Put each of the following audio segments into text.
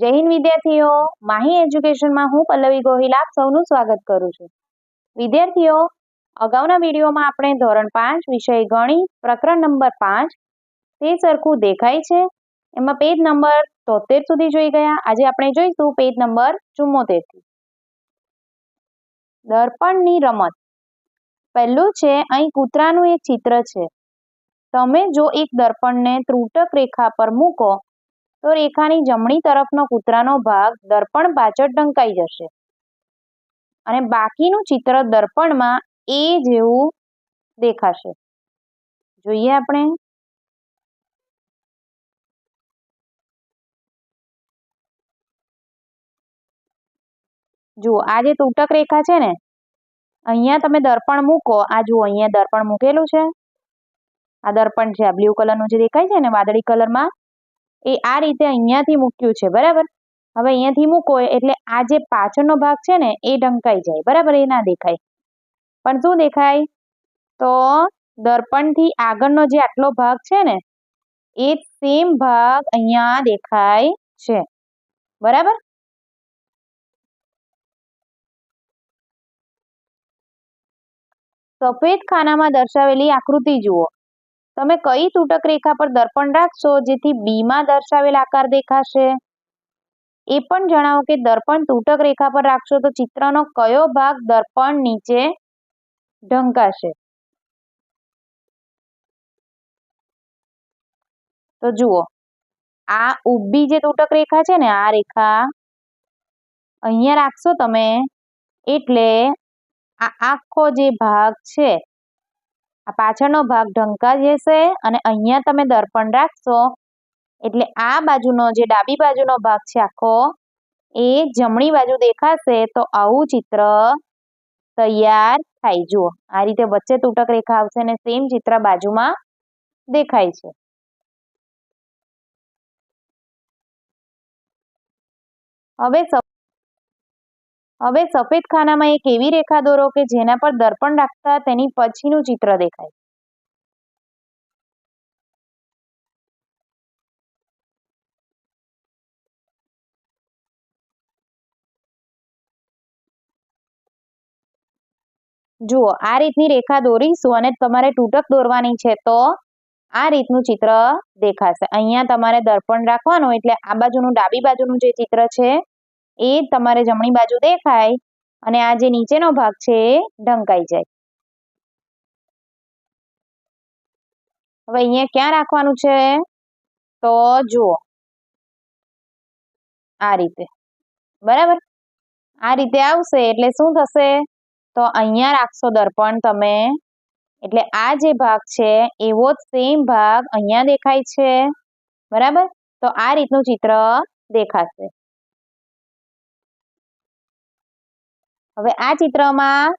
જય હિન્દ વિદ્યાર્થીઓ. માહી એજ્યુકેશનમાં હું પલ્લવી ગોહિલ આપ સૌનું સ્વાગત કરું છું. વિદ્યાર્થીઓ, અગાઉના વિડીયોમાં આપણે ધોરણ પાંચ વિષય ગણિત પ્રકરણ નંબર પાંચ તે સરખું દેખાય છે. એમાં પેજ નંબર તોતેર સુધી જોઈ ગયા. આજે આપણે જોઈશું પેજ નંબર ચુમ્મોતેરથી. દર્પણની રમત. પહેલું છે, અહીં કૂતરાનું એક ચિત્ર છે. તમે જો એક દર્પણને ત્રુટક રેખા પર મૂકો તો રેખાની જમણી તરફનો કૂતરાનો ભાગ દર્પણ પાછળ ઢંકાઈ જશે. અને બાકીનું ચિત્ર દર્પણમાં એ જેવું દેખાશે. જોઈએ આપણે. જુઓ, આ જે તૂટક રેખા છે ને, અહીંયા તમે દર્પણ મૂકો, આ જુઓ, અહીંયા દર્પણ મૂકેલું છે. આ દર્પણ છે, આ બ્લુ કલરનું જે દેખાય છે ને, વાદળી કલરમાં એ આ રીતે અહીંયાથી મૂક્યું છે, બરાબર? હવે અહીંયાથી મૂકો એટલે આ જે પાછળનો ભાગ છે ને, એ ઢંકાઈ જાય, બરાબર? એ ના દેખાય. પણ શું દેખાય? તો દર્પણથી આગળનો જે આટલો ભાગ છે ને, એ સેમ ભાગ અહીંયા દેખાય છે, બરાબર? સફેદ ખાનામાં દર્શાવેલી આકૃતિ જુઓ. તમે કઈ તૂટક રેખા પર દર્પણ રાખશો જેથી બીમાં દર્શાવેલ આકાર દેખાશે? એ પણ જણાવો કે દર્પણ તૂટક રેખા પર રાખશો તો ચિત્રનો કયો ભાગ દર્પણ નીચે ઢંકાશે? તો જુઓ, આ ઊભી જે તૂટક રેખા છે ને, આ રેખા અહીંયા રાખશો તમે એટલે આ આખો જે ભાગ છે આ પાછળનો ભાગ ઢંકાઈ જશે અને અહીંયા તમે દર્પણ રાખશો. એટલે આ બાજુનો જે ડાબી બાજુનો ભાગ છે આખો, એ જમણી બાજુ દેખાશે તો આવું ચિત્ર તૈયાર થાય. જુઓ, આ રીતે વચ્ચે તૂટક રેખા આવશે અને સેમ ચિત્ર બાજુમાં દેખાય છે. હવે હવે સફેદ ખાનામાં એક એવી રેખા દોરો કે જેના પર દર્પણ રાખતા તેની પછીનું ચિત્ર દેખાય. જુઓ, આ રીતની રેખા દોરીશું અને તમારે તૂટક દોરવાની છે તો આ રીતનું ચિત્ર દેખાશે. અહીંયા તમારે દર્પણ રાખવાનું, એટલે આ બાજુનું ડાબી બાજુનું જે ચિત્ર છે એ તમારે જમણી બાજુ દેખાય અને આ જે નીચેનો ભાગ છે એ ઢંકાઈ જાય. હવે અહીંયા ક્યાં રાખવાનું છે? તો જુઓ. આ રીતે. બરાબર? આ રીતે આવશે એટલે શું થશે? તો અહીંયા રાખશો દર્પણ તમે. એટલે આ જે ભાગ છે, એવો જ સેમ ભાગ અહીંયા દેખાય છે. બરાબર? તો આ રીતનું ચિત્ર દેખાશે. હવે આ ચિત્રમાં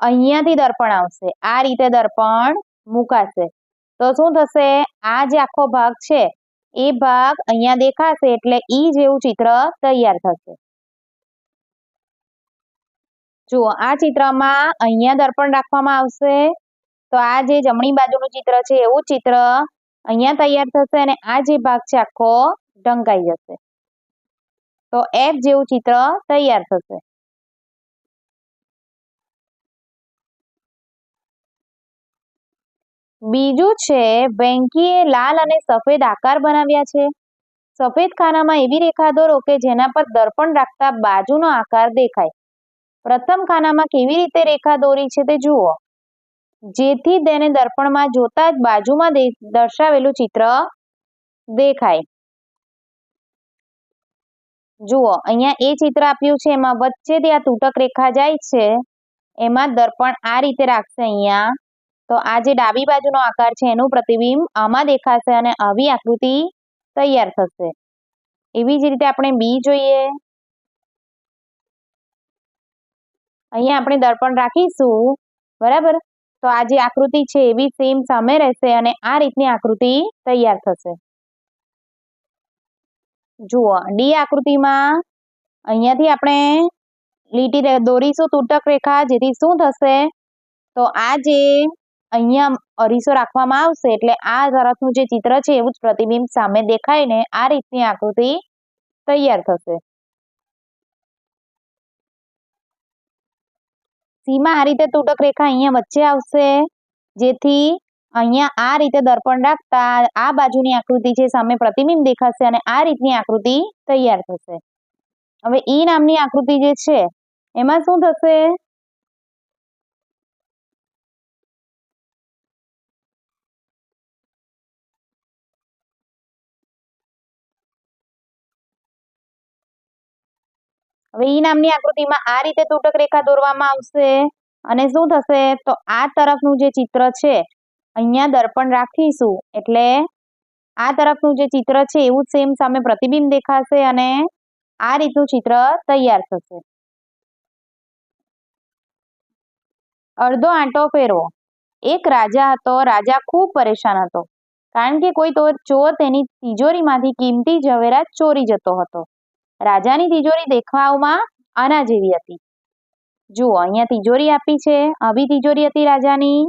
અહીંયાથી દર્પણ આવશે. આ રીતે દર્પણ મુકાશે. તો શું થશે? આ જે આખો ભાગ છે, એ ભાગ અહીંયા દેખાશે એટલે ઈ જેવું ચિત્ર તૈયાર થશે. જુઓ, આ ચિત્રમાં અહીંયા દર્પણ રાખવામાં આવશે. તો આ જે જમણી બાજુનું ચિત્ર છે, એવું ચિત્ર અહીંયા તૈયાર થશે અને આ જે ભાગ છે, આખો ઢંકાઈ જશે. તો એફ જેવું ચિત્ર તૈયાર થશે. બીજું છે, વેંકીએ લાલ અને સફેદ આકાર બનાવ્યા છે. સફેદ ખાનામાં એવી રેખા દોરો કે જેના પર દર્પણ રાખતા બાજુનો આકાર દેખાય. પ્રથમ ખાનામાં કેવી રીતે રેખા દોરી છે તે જુઓ. જેથી તેને દર્પણમાં જોતા જ બાજુમાં દર્શાવેલું ચિત્ર દેખાય. જુઓ, અહીંયા એ ચિત્ર આપ્યું છે, એમાં વચ્ચેથી આ તૂટક રેખા જાય છે. એમાં દર્પણ આ રીતે રાખશે અહીંયા. તો આ જે ડાબી બાજુનો આકાર છે, એનું પ્રતિબિંબ આમાં દેખાશે અને આવી આકૃતિ તૈયાર થશે. એવી જ રીતે આપણે બી જોઈએ. અહીંયા આપણે દર્પણ રાખીશું, બરાબર? તો આ જે આકૃતિ છે એવી સેમ સામે રહેશે અને આ રીતની આકૃતિ તૈયાર થશે. જુઓ, ડી આકૃતિમાં અહીંયાથી આપણે લીટી દોરીશું, તૂટક રેખા, જેથી શું થશે? તો આ જે અહીંયા અરીસો રાખવામાં આવશે એટલે આ તરફનું જે ચિત્ર છે એવું જ પ્રતિબિંબ સામે દેખાય ને આ રીતની આકૃતિ તૈયાર થશે. સીમા આ રીતે તૂટક રેખા અહીંયા વચ્ચે આવશે, જેથી અહીંયા આ રીતે દર્પણ રાખતા આ બાજુની આકૃતિ છે સામે પ્રતિબિંબ દેખાશે અને આ રીતની આકૃતિ તૈયાર થશે. હવે ઈ નામની આકૃતિ જે છે, એમાં શું થશે? હવે ઈ નામની આકૃતિમાં આ રીતે તૂટક રેખા દોરવામાં આવશે અને શું થશે? તો આ તરફનું જે ચિત્ર છે, અહીંયા દર્પણ રાખીશું. એટલે આ તરફનું જે ચિત્ર છે, એવું સેમ સામે પ્રતિબિંબ દેખાશે અને આ રીતનું ચિત્ર તૈયાર થશે. અડધો આંટો ફેરવો. એક રાજા હતો. રાજા ખૂબ પરેશાન હતો. કારણ કે કોઈ તો ચોર તેની તિજોરીમાંથી કિંમતી ઝવેરાત ચોરી જતો હતો. રાજાની તિજોરી દેખાવમાં આના જેવી હતી. જુઓ, અહીંયા તિજોરી આપી છે. આવી તિજોરી હતી રાજાની.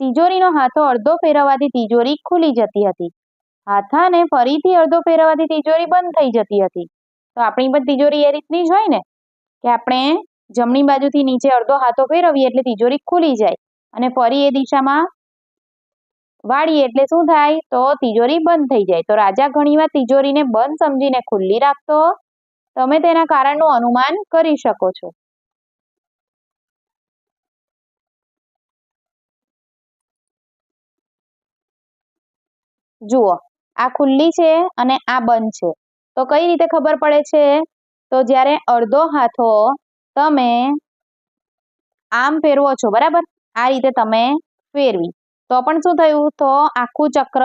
તિજોરીનો હાથો અડધો ફેરવવાથી તિજોરી ખુલી જતી હતી. હાથાને ફરીથી અડધો ફેરવવાથી તિજોરી બંધ થઈ જતી હતી. તો આપણી પણ તિજોરી એ રીતની જ હોય ને? કે આપણે જમણી બાજુથી નીચે અડધો હાથો ફેરવીએ એટલે તિજોરી ખુલી જાય અને ફરી એ દિશામાં વાળીએ એટલે શું થાય? તો તિજોરી બંધ થઈ જાય. તો રાજા ઘણીવાર તિજોરીને બંધ સમજીને ખુલ્લી રાખતો. તમે તેના કારણનું અનુમાન કરી શકો છો. જુઓ, આ ખુલ્લી છે અને આ બંધ છે. તો કઈ રીતે ખબર પડે છે? તો જ્યારે અડધો હાથો તમે આમ ફેરવો છો, બરાબર? આ રીતે તમે ફેરવી. તો પણ શું થયું? તો આખું ચક્ર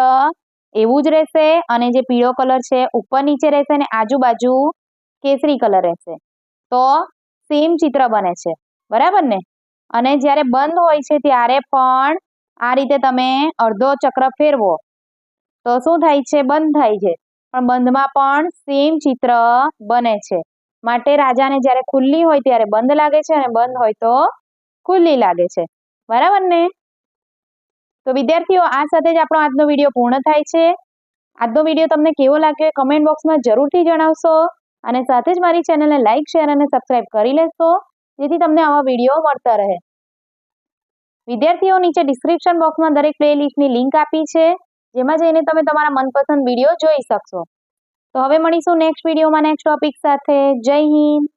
એવું જ રહેશે અને જે પીળો કલર છે, ઉપર નીચે રહેશે અને આજુબાજુ કેસરી કલર રહેશે. તો સેમ ચિત્ર બને છે. બરાબર ને? અને જ્યારે બંધ હોય છે, ત્યારે પણ આ રીતે તમે અડધો ચક્ર ફેરવો. તો શું થાય છે? બંધ થાય છે. પણ બંધમાં પણ સેમ ચિત્ર બને છે. માટે રાજાને જ્યારે ખુલ્લી હોય ત્યારે બંધ લાગે છે અને બંધ હોય તો ખુલ્લી લાગે છે. બરાબર ને? તો વિદ્યાર્થીઓ, આ સાથે જ આપણો આજનો વીડિયો પૂર્ણ થાય છે. આજનો વીડિયો તમને કેવો લાગ્યો કમેન્ટ બોક્સમાં જરૂરથી જણાવશો અને સાથે જ મારી ચેનલને લાઇક શેર અને સબસ્ક્રાઇબ કરી લેશો, જેથી તમને આવા વીડિયો મળતા રહે. વિદ્યાર્થીઓ, નીચે ડિસ્ક્રિપ્શન બોક્સમાં દરેક પ્લેલિસ્ટની લિંક આપી છે, જેમાં જઈને તમે તમારા મનપસંદ વીડિયો જોઈ શકશો. તો હવે મળીશું નેક્સ્ટ વિડીયોમાં નેક્સ્ટ ટોપિક સાથે. જય હિન્દ.